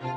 Herkese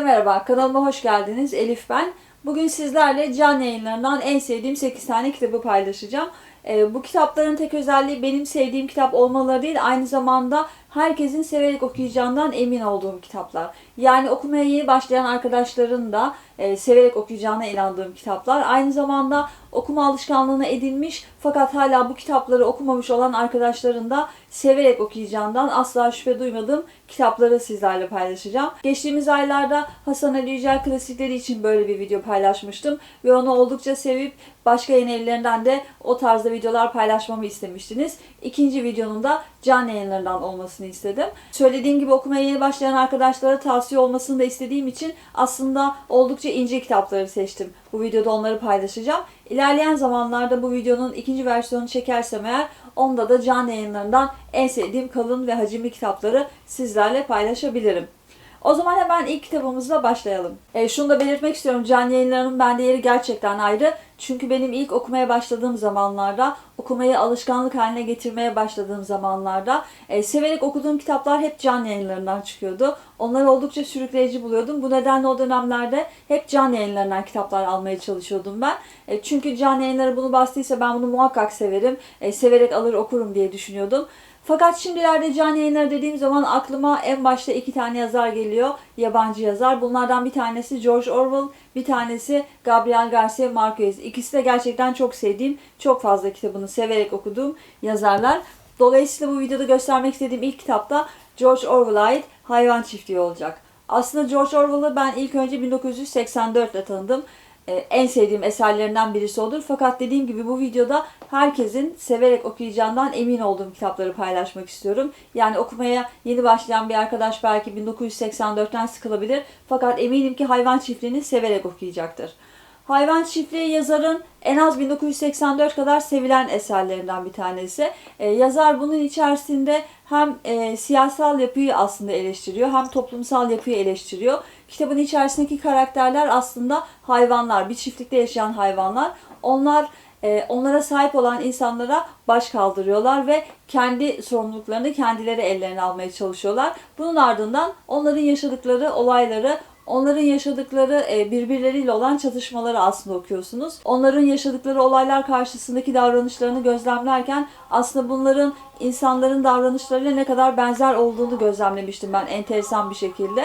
merhaba, kanalıma hoş geldiniz. Elif ben. Bugün sizlerle can yayınlarından en sevdiğim 8 tane kitabı paylaşacağım. Ee, bu kitapların tek özelliği benim sevdiğim kitap olmaları değil, aynı zamanda herkesin severek okuyacağından emin olduğum kitaplar. Yani okumaya yeni başlayan arkadaşların da e, severek okuyacağına inandığım kitaplar. Aynı zamanda okuma alışkanlığına edinmiş fakat hala bu kitapları okumamış olan arkadaşların da severek okuyacağından asla şüphe duymadığım kitapları sizlerle paylaşacağım. Geçtiğimiz aylarda Hasan Ali Yücel klasikleri için böyle bir video paylaşmıştım ve onu oldukça sevip başka yayın evlerinden de o tarzda videolar paylaşmamı istemiştiniz. İkinci videonun da can yayınlarından olmasını istedim. Söylediğim gibi okumaya yeni başlayan arkadaşlara tavsiye olmasını da istediğim için aslında oldukça ince kitapları seçtim. Bu videoda onları paylaşacağım. İlerleyen zamanlarda bu videonun ikinci versiyonunu çekersem eğer onda da can yayınlarından en sevdiğim kalın ve hacimli kitapları sizlerle paylaşabilirim. O zaman hemen ilk kitabımızla başlayalım. E, şunu da belirtmek istiyorum. Can yayınlarının bende yeri gerçekten ayrı. Çünkü benim ilk okumaya başladığım zamanlarda, okumayı alışkanlık haline getirmeye başladığım zamanlarda e, severek okuduğum kitaplar hep can yayınlarından çıkıyordu. Onları oldukça sürükleyici buluyordum. Bu nedenle o dönemlerde hep can yayınlarından kitaplar almaya çalışıyordum ben. E, çünkü can yayınları bunu bastıysa ben bunu muhakkak severim. E, severek alır okurum diye düşünüyordum. Fakat şimdilerde can yayınları dediğim zaman aklıma en başta iki tane yazar geliyor. Yabancı yazar. Bunlardan bir tanesi George Orwell, bir tanesi Gabriel Garcia Marquez. İkisi de gerçekten çok sevdiğim, çok fazla kitabını severek okuduğum yazarlar. Dolayısıyla bu videoda göstermek istediğim ilk kitap da George Orwell'a ait Hayvan Çiftliği olacak. Aslında George Orwell'ı ben ilk önce 1984 ile tanıdım. Ee, en sevdiğim eserlerinden birisi odur. Fakat dediğim gibi bu videoda herkesin severek okuyacağından emin olduğum kitapları paylaşmak istiyorum. Yani okumaya yeni başlayan bir arkadaş belki 1984'ten sıkılabilir. Fakat eminim ki hayvan çiftliğini severek okuyacaktır. Hayvan Çiftliği yazarın en az 1984 kadar sevilen eserlerinden bir tanesi. Ee, yazar bunun içerisinde hem e, siyasal yapıyı aslında eleştiriyor hem toplumsal yapıyı eleştiriyor. Kitabın içerisindeki karakterler aslında hayvanlar, bir çiftlikte yaşayan hayvanlar. Onlar e, onlara sahip olan insanlara baş kaldırıyorlar ve kendi sorumluluklarını kendileri ellerine almaya çalışıyorlar. Bunun ardından onların yaşadıkları olayları, onların yaşadıkları e, birbirleriyle olan çatışmaları aslında okuyorsunuz. Onların yaşadıkları olaylar karşısındaki davranışlarını gözlemlerken aslında bunların insanların davranışlarıyla ne kadar benzer olduğunu gözlemlemiştim ben enteresan bir şekilde.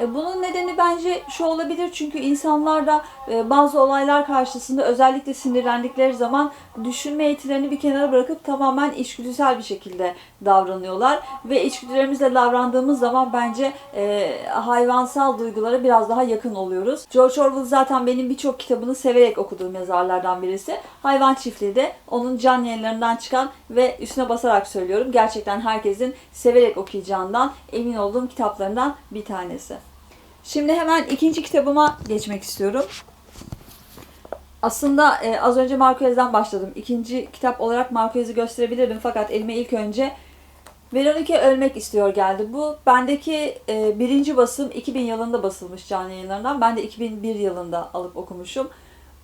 E, Bunun nedeni bence şu olabilir çünkü insanlar da e, bazı olaylar karşısında özellikle sinirlendikleri zaman düşünme yetilerini bir kenara bırakıp tamamen içgüdüsel bir şekilde davranıyorlar ve içgüdülerimizle davrandığımız zaman bence e, hayvansal duygulara biraz daha yakın oluyoruz. George Orwell zaten benim birçok kitabını severek okuduğum yazarlardan birisi. Hayvan Çiftliği de onun can yayınlarından çıkan ve üstüne basarak söylüyorum gerçekten herkesin severek okuyacağından emin olduğum kitaplarından bir tanesi. Şimdi hemen ikinci kitabıma geçmek istiyorum. Aslında e, az önce Marquez'den başladım. İkinci kitap olarak Marquez'i gösterebilirdim fakat elime ilk önce Veronica Ölmek istiyor geldi. Bu bendeki e, birinci basım 2000 yılında basılmış canlı yayınlarından. Ben de 2001 yılında alıp okumuşum.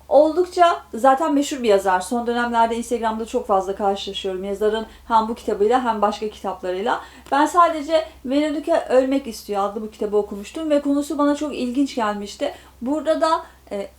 Oldukça zaten meşhur bir yazar. Son dönemlerde Instagram'da çok fazla karşılaşıyorum yazarın hem bu kitabıyla hem başka kitaplarıyla. Ben sadece Veronica Ölmek istiyor adlı bu kitabı okumuştum ve konusu bana çok ilginç gelmişti. Burada da e,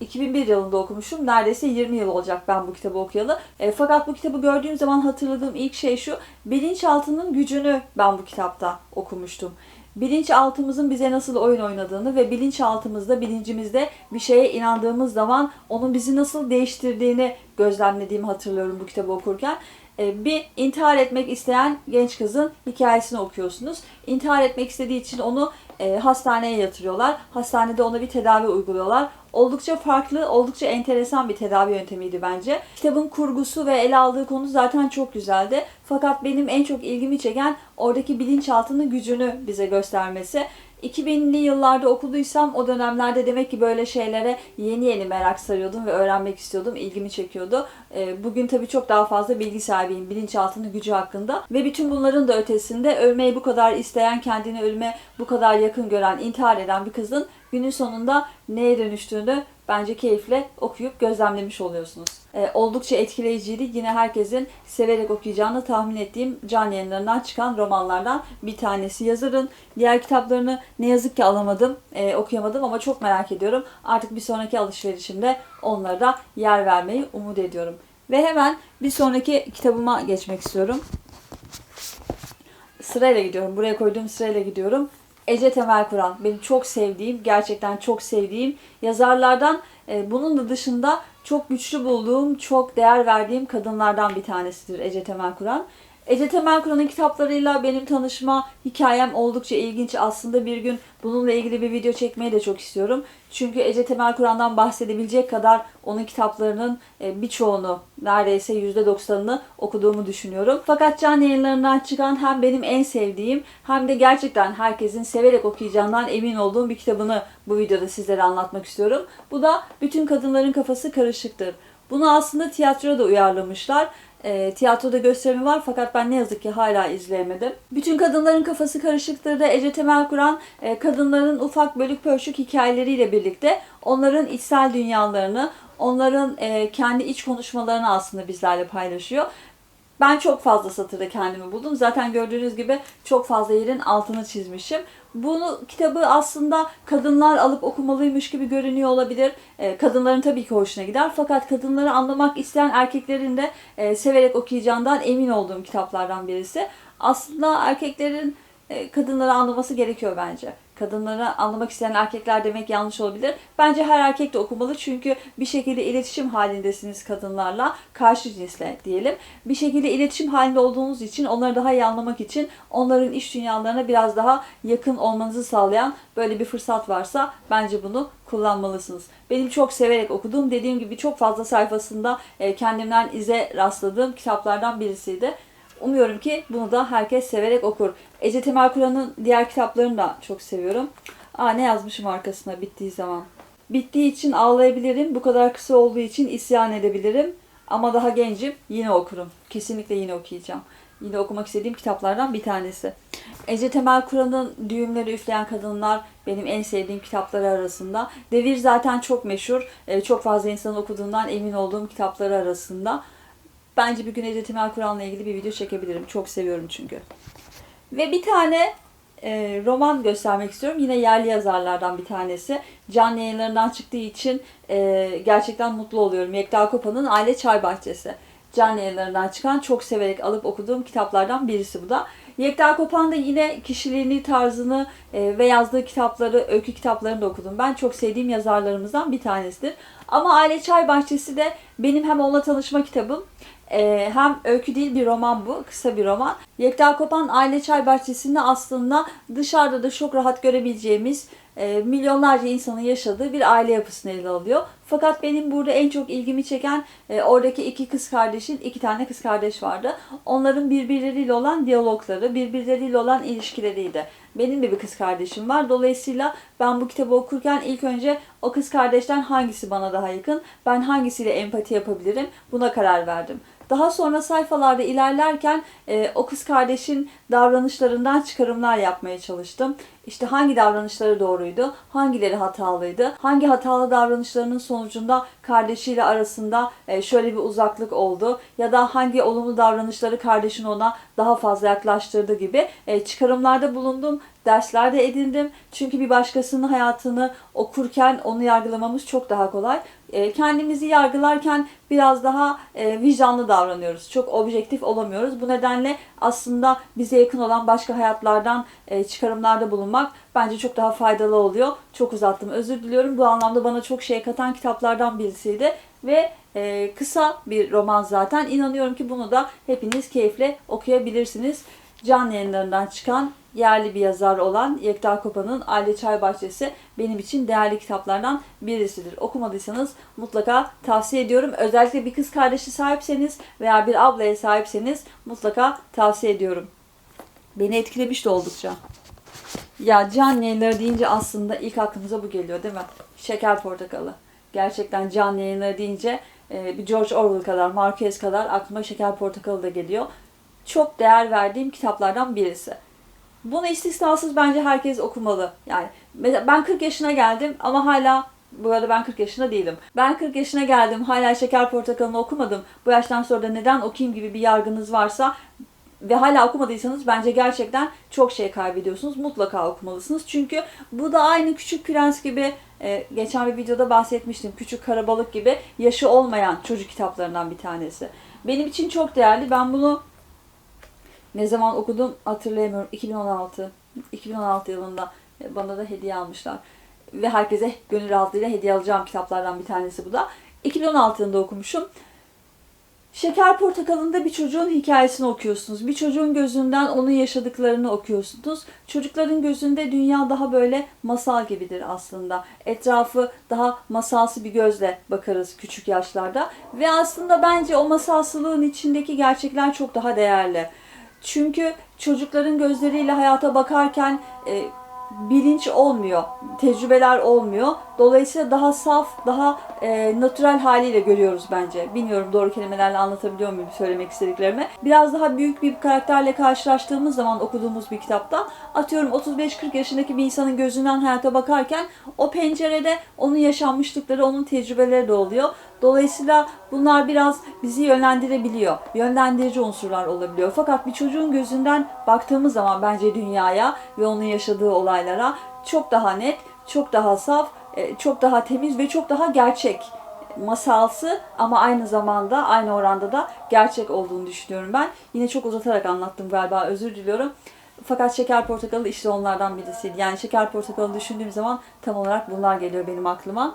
2001 yılında okumuşum. Neredeyse 20 yıl olacak ben bu kitabı okuyalı. E, fakat bu kitabı gördüğüm zaman hatırladığım ilk şey şu. Bilinçaltının gücünü ben bu kitapta okumuştum. Bilinçaltımızın bize nasıl oyun oynadığını ve bilinçaltımızda, bilincimizde bir şeye inandığımız zaman onun bizi nasıl değiştirdiğini gözlemlediğimi hatırlıyorum bu kitabı okurken. E, bir intihar etmek isteyen genç kızın hikayesini okuyorsunuz. İntihar etmek istediği için onu e, hastaneye yatırıyorlar. Hastanede ona bir tedavi uyguluyorlar. Oldukça farklı, oldukça enteresan bir tedavi yöntemiydi bence. Kitabın kurgusu ve ele aldığı konu zaten çok güzeldi. Fakat benim en çok ilgimi çeken oradaki bilinçaltının gücünü bize göstermesi. 2000'li yıllarda okuduysam o dönemlerde demek ki böyle şeylere yeni yeni merak sarıyordum ve öğrenmek istiyordum. ilgimi çekiyordu. Ee, Bugün tabii çok daha fazla bilgi sahibiyim bilinçaltının gücü hakkında. Ve bütün bunların da ötesinde ölmeyi bu kadar isteyen, kendini ölüme bu kadar yakın gören, intihar eden bir kızın günün sonunda neye dönüştüğünü bence keyifle okuyup gözlemlemiş oluyorsunuz. Ee, oldukça etkileyiciydi. Yine herkesin severek okuyacağını tahmin ettiğim can yayınlarından çıkan romanlardan bir tanesi. Yazarın diğer kitaplarını ne yazık ki alamadım, e, okuyamadım ama çok merak ediyorum. Artık bir sonraki alışverişimde onlara da yer vermeyi umut ediyorum. Ve hemen bir sonraki kitabıma geçmek istiyorum. Sırayla gidiyorum. Buraya koyduğum sırayla gidiyorum. Ece Temel Kur'an. Benim çok sevdiğim, gerçekten çok sevdiğim yazarlardan. e, bunun da dışında çok güçlü bulduğum, çok değer verdiğim kadınlardan bir tanesidir Ece Temel Kur'an. Ece Temel Kur'an'ın kitaplarıyla benim tanışma hikayem oldukça ilginç. Aslında bir gün bununla ilgili bir video çekmeyi de çok istiyorum. Çünkü Ece Temel Kur'an'dan bahsedebilecek kadar onun kitaplarının e, birçoğunu, neredeyse %90'ını okuduğumu düşünüyorum. Fakat can yayınlarından çıkan hem benim en sevdiğim hem de gerçekten herkesin severek okuyacağından emin olduğum bir kitabını bu videoda sizlere anlatmak istiyorum. Bu da Bütün Kadınların Kafası Karışıktır. Bunu aslında tiyatroya da uyarlamışlar. E, tiyatroda gösterimi var fakat ben ne yazık ki hala izleyemedim. Bütün kadınların kafası karışıktır da Ece Temel Kur'an e, kadınların ufak bölük pörçük hikayeleriyle birlikte onların içsel dünyalarını, onların e, kendi iç konuşmalarını aslında bizlerle paylaşıyor. Ben çok fazla satırda kendimi buldum. Zaten gördüğünüz gibi çok fazla yerin altını çizmişim. Bunu kitabı aslında kadınlar alıp okumalıymış gibi görünüyor olabilir. E, kadınların tabii ki hoşuna gider. Fakat kadınları anlamak isteyen erkeklerin de e, severek okuyacağından emin olduğum kitaplardan birisi. Aslında erkeklerin e, kadınları anlaması gerekiyor bence. Kadınları anlamak isteyen erkekler demek yanlış olabilir. Bence her erkek de okumalı çünkü bir şekilde iletişim halindesiniz kadınlarla, karşı cinsle diyelim. Bir şekilde iletişim halinde olduğunuz için onları daha iyi anlamak için onların iş dünyalarına biraz daha yakın olmanızı sağlayan böyle bir fırsat varsa bence bunu kullanmalısınız. Benim çok severek okuduğum, dediğim gibi çok fazla sayfasında e, kendimden ize rastladığım kitaplardan birisiydi. Umuyorum ki bunu da herkes severek okur. Ece Temel Kur'an'ın diğer kitaplarını da çok seviyorum. Aa ne yazmışım arkasına bittiği zaman. Bittiği için ağlayabilirim. Bu kadar kısa olduğu için isyan edebilirim. Ama daha gencim. Yine okurum. Kesinlikle yine okuyacağım. Yine okumak istediğim kitaplardan bir tanesi. Ece Temel Kur'an'ın Düğümleri Üfleyen Kadınlar benim en sevdiğim kitapları arasında. Devir zaten çok meşhur. Ee, Çok fazla insanın okuduğundan emin olduğum kitapları arasında. Bence bir gün Ece Temel Kur'an'la ilgili bir video çekebilirim. Çok seviyorum çünkü. Ve bir tane e, roman göstermek istiyorum. Yine yerli yazarlardan bir tanesi. Can yayınlarından çıktığı için e, gerçekten mutlu oluyorum. Yekta Kopa'nın Aile Çay Bahçesi. Can yayınlarından çıkan çok severek alıp okuduğum kitaplardan birisi bu da. Yekta Kopan da yine kişiliğini, tarzını e, ve yazdığı kitapları, öykü kitaplarını da okudum. Ben çok sevdiğim yazarlarımızdan bir tanesidir. Ama Aile Çay Bahçesi de benim hem onunla tanışma kitabım ee, hem öykü değil bir roman bu, kısa bir roman. Yekta Kopan Aile Çay Bahçesi'nde aslında dışarıda da çok rahat görebileceğimiz e, milyonlarca insanın yaşadığı bir aile yapısını ele alıyor. Fakat benim burada en çok ilgimi çeken e, oradaki iki kız kardeşin, iki tane kız kardeş vardı. Onların birbirleriyle olan diyalogları, birbirleriyle olan ilişkileriydi. Benim de bir kız kardeşim var. Dolayısıyla ben bu kitabı okurken ilk önce o kız kardeşten hangisi bana daha yakın, ben hangisiyle empati yapabilirim buna karar verdim. Daha sonra sayfalarda ilerlerken e, o kız kardeşin davranışlarından çıkarımlar yapmaya çalıştım. İşte hangi davranışları doğruydu, hangileri hatalıydı, hangi hatalı davranışlarının sonucunda kardeşiyle arasında e, şöyle bir uzaklık oldu ya da hangi olumlu davranışları kardeşin ona daha fazla yaklaştırdı gibi e, çıkarımlarda bulundum, derslerde edindim. Çünkü bir başkasının hayatını okurken onu yargılamamız çok daha kolay. E, kendimizi yargılarken biraz daha vicdanlı davranıyoruz. Çok objektif olamıyoruz. Bu nedenle aslında bize yakın olan başka hayatlardan e, çıkarımlarda bulunmak bence çok daha faydalı oluyor. Çok uzattım. Özür diliyorum. Bu anlamda bana çok şey katan kitaplardan birisiydi ve e, kısa bir roman zaten. İnanıyorum ki bunu da hepiniz keyifle okuyabilirsiniz. Can yayınlarından çıkan yerli bir yazar olan Yekta Kopa'nın Aile Çay Bahçesi benim için değerli kitaplardan birisidir. Okumadıysanız mutlaka tavsiye ediyorum. Özellikle bir kız kardeşi sahipseniz veya bir ablaya sahipseniz mutlaka tavsiye ediyorum. Beni etkilemiş de oldukça. Ya can yayınları deyince aslında ilk aklımıza bu geliyor değil mi? Şeker portakalı. Gerçekten can yayınları deyince e, bir George Orwell kadar, Marquez kadar aklıma şeker portakalı da geliyor. Çok değer verdiğim kitaplardan birisi. Bunu istisnasız bence herkes okumalı. Yani ben 40 yaşına geldim ama hala bu arada ben 40 yaşında değilim. Ben 40 yaşına geldim hala Şeker Portakalı'nı okumadım. Bu yaştan sonra da neden okuyayım gibi bir yargınız varsa ve hala okumadıysanız bence gerçekten çok şey kaybediyorsunuz. Mutlaka okumalısınız. Çünkü bu da aynı Küçük Prens gibi e, geçen bir videoda bahsetmiştim. Küçük Karabalık gibi yaşı olmayan çocuk kitaplarından bir tanesi. Benim için çok değerli. Ben bunu ne zaman okudum hatırlayamıyorum. 2016. 2016 yılında bana da hediye almışlar. Ve herkese gönül rahatlığıyla hediye alacağım kitaplardan bir tanesi bu da. 2016 yılında okumuşum. Şeker Portakalı'nda bir çocuğun hikayesini okuyorsunuz. Bir çocuğun gözünden onun yaşadıklarını okuyorsunuz. Çocukların gözünde dünya daha böyle masal gibidir aslında. Etrafı daha masalsı bir gözle bakarız küçük yaşlarda. Ve aslında bence o masalsılığın içindeki gerçekler çok daha değerli. Çünkü çocukların gözleriyle hayata bakarken e, bilinç olmuyor, tecrübeler olmuyor. Dolayısıyla daha saf, daha e, natürel haliyle görüyoruz bence. Bilmiyorum doğru kelimelerle anlatabiliyor muyum söylemek istediklerimi. Biraz daha büyük bir karakterle karşılaştığımız zaman okuduğumuz bir kitapta atıyorum 35-40 yaşındaki bir insanın gözünden hayata bakarken o pencerede onun yaşanmışlıkları, onun tecrübeleri de oluyor. Dolayısıyla bunlar biraz bizi yönlendirebiliyor. Yönlendirici unsurlar olabiliyor. Fakat bir çocuğun gözünden baktığımız zaman bence dünyaya ve onun yaşadığı olaylara çok daha net, çok daha saf, çok daha temiz ve çok daha gerçek masalsı ama aynı zamanda aynı oranda da gerçek olduğunu düşünüyorum ben. Yine çok uzatarak anlattım galiba özür diliyorum. Fakat şeker portakalı işte onlardan birisiydi. Yani şeker portakalı düşündüğüm zaman tam olarak bunlar geliyor benim aklıma.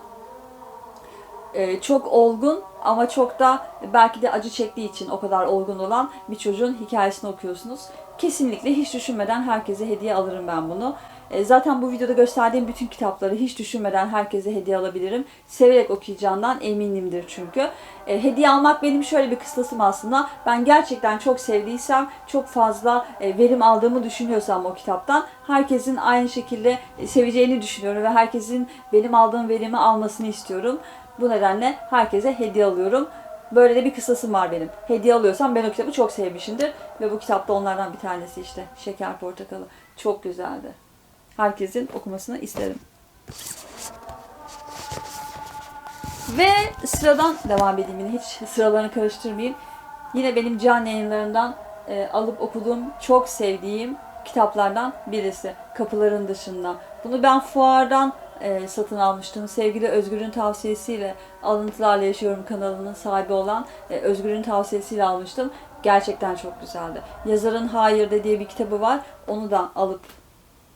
Ee, çok olgun ama çok da belki de acı çektiği için o kadar olgun olan bir çocuğun hikayesini okuyorsunuz. Kesinlikle hiç düşünmeden herkese hediye alırım ben bunu. E, Zaten bu videoda gösterdiğim bütün kitapları hiç düşünmeden herkese hediye alabilirim. Severek okuyacağından eminimdir çünkü. E, hediye almak benim şöyle bir kıstasım aslında. Ben gerçekten çok sevdiysem, çok fazla e, verim aldığımı düşünüyorsam o kitaptan herkesin aynı şekilde seveceğini düşünüyorum ve herkesin benim aldığım verimi almasını istiyorum. Bu nedenle herkese hediye alıyorum. Böyle de bir kısasım var benim. Hediye alıyorsam ben o kitabı çok sevmişimdir. Ve bu kitap da onlardan bir tanesi işte. Şeker Portakalı. Çok güzeldi. Herkesin okumasını isterim. Ve sıradan devam edeyim yine. Hiç sıralarını karıştırmayayım. Yine benim can yayınlarından e, alıp okuduğum, çok sevdiğim kitaplardan birisi. Kapıların dışında. Bunu ben fuardan e, satın almıştım. Sevgili Özgür'ün tavsiyesiyle Alıntılarla Yaşıyorum kanalının sahibi olan e, Özgür'ün tavsiyesiyle almıştım. Gerçekten çok güzeldi. Yazarın Hayır dediği bir kitabı var. Onu da alıp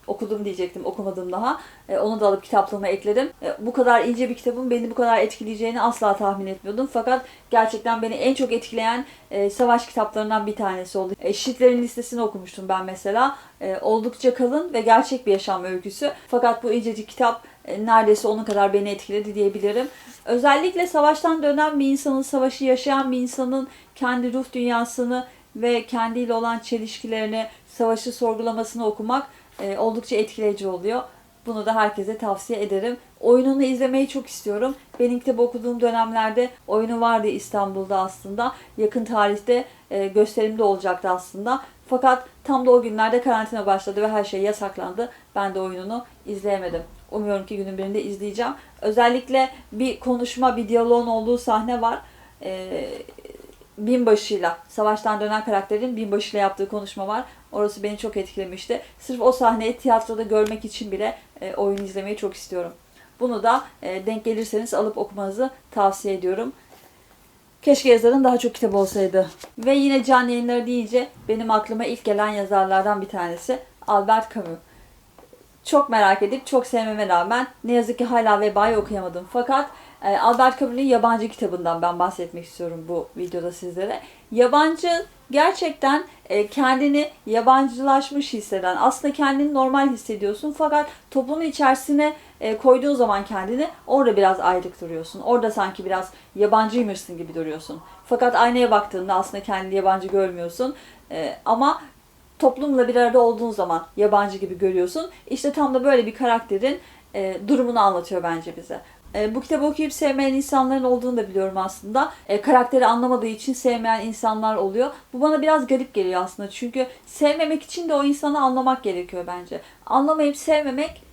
okudum diyecektim. Okumadım daha. E, onu da alıp kitaplığıma ekledim. E, bu kadar ince bir kitabın beni bu kadar etkileyeceğini asla tahmin etmiyordum. Fakat gerçekten beni en çok etkileyen e, savaş kitaplarından bir tanesi oldu. E, Şitlerin listesini okumuştum ben mesela. E, oldukça kalın ve gerçek bir yaşam öyküsü. Fakat bu incecik kitap e, neredeyse onun kadar beni etkiledi diyebilirim. Özellikle savaştan dönen bir insanın, savaşı yaşayan bir insanın kendi ruh dünyasını ve kendiyle olan çelişkilerini, savaşı sorgulamasını okumak e, oldukça etkileyici oluyor. Bunu da herkese tavsiye ederim. Oyununu izlemeyi çok istiyorum. Benim kitabı okuduğum dönemlerde oyunu vardı İstanbul'da aslında. Yakın tarihte e, gösterimde olacaktı aslında. Fakat tam da o günlerde karantina başladı ve her şey yasaklandı. Ben de oyununu izleyemedim. Umuyorum ki günün birinde izleyeceğim. Özellikle bir konuşma, bir diyaloğun olduğu sahne var. Ee, binbaşıyla, savaştan dönen karakterin binbaşıyla yaptığı konuşma var. Orası beni çok etkilemişti. Sırf o sahneyi tiyatroda görmek için bile e, oyun izlemeyi çok istiyorum. Bunu da e, denk gelirseniz alıp okumanızı tavsiye ediyorum. Keşke yazarın daha çok kitap olsaydı. Ve yine can yayınları deyince benim aklıma ilk gelen yazarlardan bir tanesi Albert Camus. Çok merak edip çok sevmeme rağmen ne yazık ki hala Veba'yı okuyamadım. Fakat Albert Camus'un yabancı kitabından ben bahsetmek istiyorum bu videoda sizlere. Yabancı gerçekten e, kendini yabancılaşmış hisseden, aslında kendini normal hissediyorsun fakat toplumun içerisine e, koyduğun zaman kendini orada biraz ayrık duruyorsun. Orada sanki biraz yabancıymışsın gibi duruyorsun. Fakat aynaya baktığında aslında kendini yabancı görmüyorsun. E, ama toplumla bir arada olduğun zaman yabancı gibi görüyorsun. İşte tam da böyle bir karakterin durumunu anlatıyor bence bize. E, bu kitabı okuyup sevmeyen insanların olduğunu da biliyorum aslında. E, karakteri anlamadığı için sevmeyen insanlar oluyor. Bu bana biraz garip geliyor aslında. Çünkü sevmemek için de o insanı anlamak gerekiyor bence. Anlamayıp sevmemek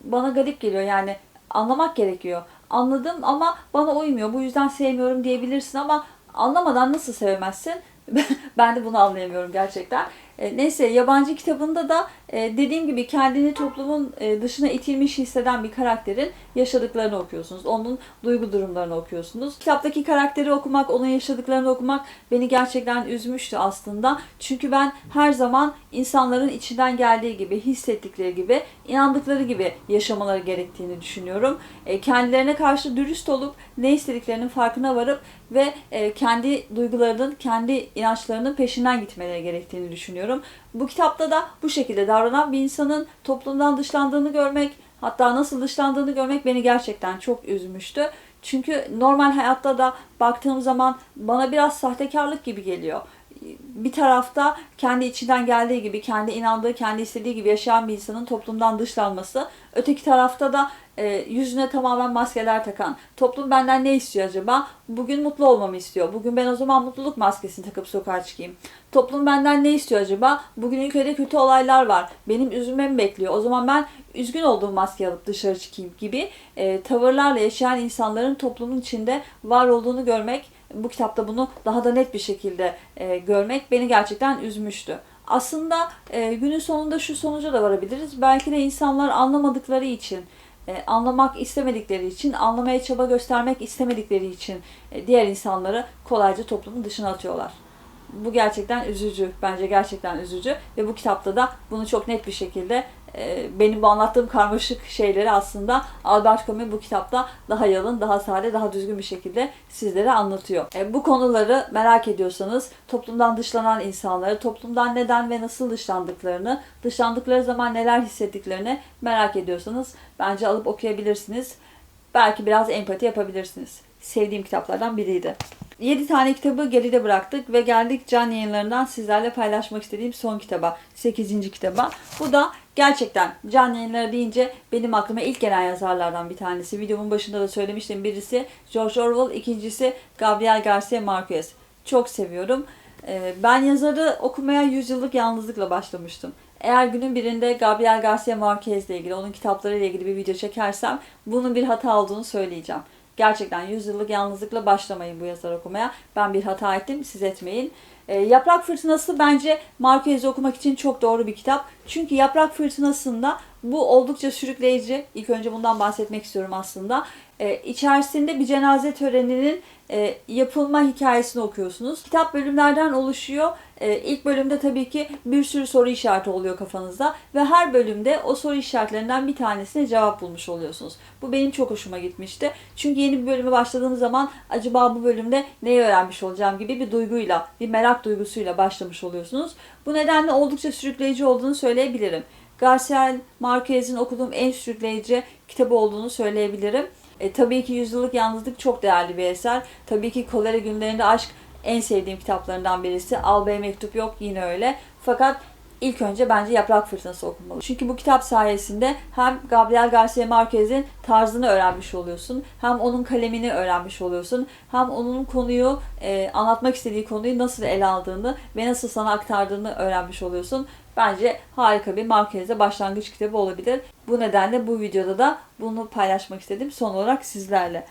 bana garip geliyor. Yani anlamak gerekiyor. Anladım ama bana uymuyor. Bu yüzden sevmiyorum diyebilirsin ama anlamadan nasıl sevmezsin? ben de bunu anlayamıyorum gerçekten. E, neyse yabancı kitabında da e, dediğim gibi kendini toplumun e, dışına itilmiş hisseden bir karakterin yaşadıklarını okuyorsunuz. Onun duygu durumlarını okuyorsunuz. Kitaptaki karakteri okumak, onun yaşadıklarını okumak beni gerçekten üzmüştü aslında. Çünkü ben her zaman insanların içinden geldiği gibi, hissettikleri gibi, inandıkları gibi yaşamaları gerektiğini düşünüyorum. Kendilerine karşı dürüst olup ne istediklerinin farkına varıp ve kendi duygularının, kendi inançlarının peşinden gitmeleri gerektiğini düşünüyorum. Bu kitapta da bu şekilde davranan bir insanın toplumdan dışlandığını görmek, hatta nasıl dışlandığını görmek beni gerçekten çok üzmüştü. Çünkü normal hayatta da baktığım zaman bana biraz sahtekarlık gibi geliyor. Bir tarafta kendi içinden geldiği gibi, kendi inandığı, kendi istediği gibi yaşayan bir insanın toplumdan dışlanması. Öteki tarafta da e, yüzüne tamamen maskeler takan. Toplum benden ne istiyor acaba? Bugün mutlu olmamı istiyor. Bugün ben o zaman mutluluk maskesini takıp sokağa çıkayım. Toplum benden ne istiyor acaba? Bugün ülkede kötü olaylar var. Benim üzülmemi bekliyor. O zaman ben üzgün olduğum maskeyi alıp dışarı çıkayım gibi e, tavırlarla yaşayan insanların toplumun içinde var olduğunu görmek, bu kitapta bunu daha da net bir şekilde e, görmek beni gerçekten üzmüştü. Aslında e, günün sonunda şu sonuca da varabiliriz. Belki de insanlar anlamadıkları için, e, anlamak istemedikleri için, anlamaya çaba göstermek istemedikleri için e, diğer insanları kolayca toplumun dışına atıyorlar. Bu gerçekten üzücü. Bence gerçekten üzücü. Ve bu kitapta da bunu çok net bir şekilde benim bu anlattığım karmaşık şeyleri aslında Albert Camus bu kitapta daha yalın, daha sade, daha düzgün bir şekilde sizlere anlatıyor. E, bu konuları merak ediyorsanız toplumdan dışlanan insanları, toplumdan neden ve nasıl dışlandıklarını, dışlandıkları zaman neler hissettiklerini merak ediyorsanız bence alıp okuyabilirsiniz. Belki biraz empati yapabilirsiniz. Sevdiğim kitaplardan biriydi. 7 tane kitabı geride bıraktık ve geldik can yayınlarından sizlerle paylaşmak istediğim son kitaba, 8. kitaba. Bu da gerçekten can yayınları deyince benim aklıma ilk gelen yazarlardan bir tanesi. Videomun başında da söylemiştim. Birisi George Orwell, ikincisi Gabriel Garcia Marquez. Çok seviyorum. Ee, Ben yazarı okumaya yüzyıllık yalnızlıkla başlamıştım. Eğer günün birinde Gabriel Garcia Marquez ile ilgili, onun kitaplarıyla ilgili bir video çekersem bunun bir hata olduğunu söyleyeceğim. Gerçekten yüzyıllık yalnızlıkla başlamayın bu yazar okumaya. Ben bir hata ettim, siz etmeyin. E, Yaprak Fırtınası bence Marquez'i okumak için çok doğru bir kitap. Çünkü Yaprak Fırtınası'nda bu oldukça sürükleyici. İlk önce bundan bahsetmek istiyorum aslında. E, içerisinde bir cenaze töreninin e, yapılma hikayesini okuyorsunuz. Kitap bölümlerden oluşuyor. E, ilk bölümde tabii ki bir sürü soru işareti oluyor kafanızda ve her bölümde o soru işaretlerinden bir tanesine cevap bulmuş oluyorsunuz. Bu benim çok hoşuma gitmişti. Çünkü yeni bir bölüme başladığım zaman acaba bu bölümde neyi öğrenmiş olacağım gibi bir duyguyla, bir merak duygusuyla başlamış oluyorsunuz. Bu nedenle oldukça sürükleyici olduğunu söyleyebilirim. Garcia Marquez'in okuduğum en sürükleyici kitabı olduğunu söyleyebilirim. E, tabii ki Yüzyıllık Yalnızlık çok değerli bir eser. Tabii ki Kolera Günlerinde Aşk en sevdiğim kitaplarından birisi. Al Bey Mektup yok yine öyle. Fakat ilk önce bence Yaprak Fırtınası okunmalı. Çünkü bu kitap sayesinde hem Gabriel Garcia Marquez'in tarzını öğrenmiş oluyorsun, hem onun kalemini öğrenmiş oluyorsun, hem onun konuyu, e, anlatmak istediği konuyu nasıl ele aldığını ve nasıl sana aktardığını öğrenmiş oluyorsun. Bence harika bir Marquez'de başlangıç kitabı olabilir. Bu nedenle bu videoda da bunu paylaşmak istedim son olarak sizlerle.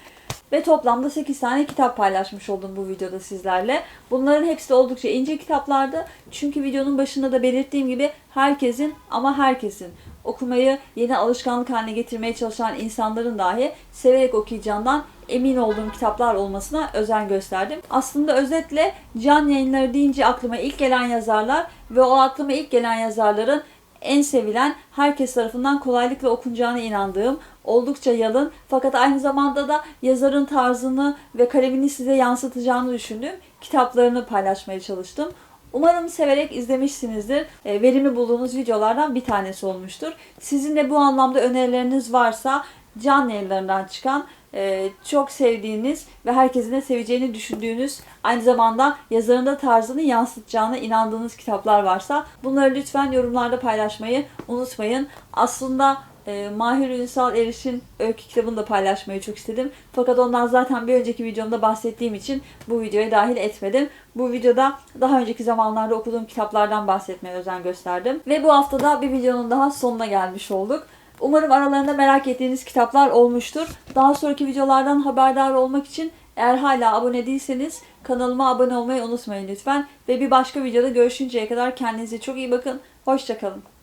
Ve toplamda 8 tane kitap paylaşmış oldum bu videoda sizlerle. Bunların hepsi oldukça ince kitaplardı. Çünkü videonun başında da belirttiğim gibi herkesin ama herkesin okumayı yeni alışkanlık haline getirmeye çalışan insanların dahi severek okuyacağından emin olduğum kitaplar olmasına özen gösterdim. Aslında özetle can yayınları deyince aklıma ilk gelen yazarlar ve o aklıma ilk gelen yazarların en sevilen, herkes tarafından kolaylıkla okunacağına inandığım, oldukça yalın fakat aynı zamanda da yazarın tarzını ve kalemini size yansıtacağını düşündüğüm kitaplarını paylaşmaya çalıştım. Umarım severek izlemişsinizdir. E, verimli bulduğunuz videolardan bir tanesi olmuştur. Sizin de bu anlamda önerileriniz varsa can yayınlarından çıkan e, çok sevdiğiniz ve herkesin de seveceğini düşündüğünüz aynı zamanda yazarın da tarzını yansıtacağına inandığınız kitaplar varsa bunları lütfen yorumlarda paylaşmayı unutmayın. Aslında e, Mahir Ünsal Eriş'in öykü kitabını da paylaşmayı çok istedim. Fakat ondan zaten bir önceki videomda bahsettiğim için bu videoya dahil etmedim. Bu videoda daha önceki zamanlarda okuduğum kitaplardan bahsetmeye özen gösterdim. Ve bu haftada bir videonun daha sonuna gelmiş olduk. Umarım aralarında merak ettiğiniz kitaplar olmuştur. Daha sonraki videolardan haberdar olmak için eğer hala abone değilseniz kanalıma abone olmayı unutmayın lütfen. Ve bir başka videoda görüşünceye kadar kendinize çok iyi bakın. Hoşçakalın.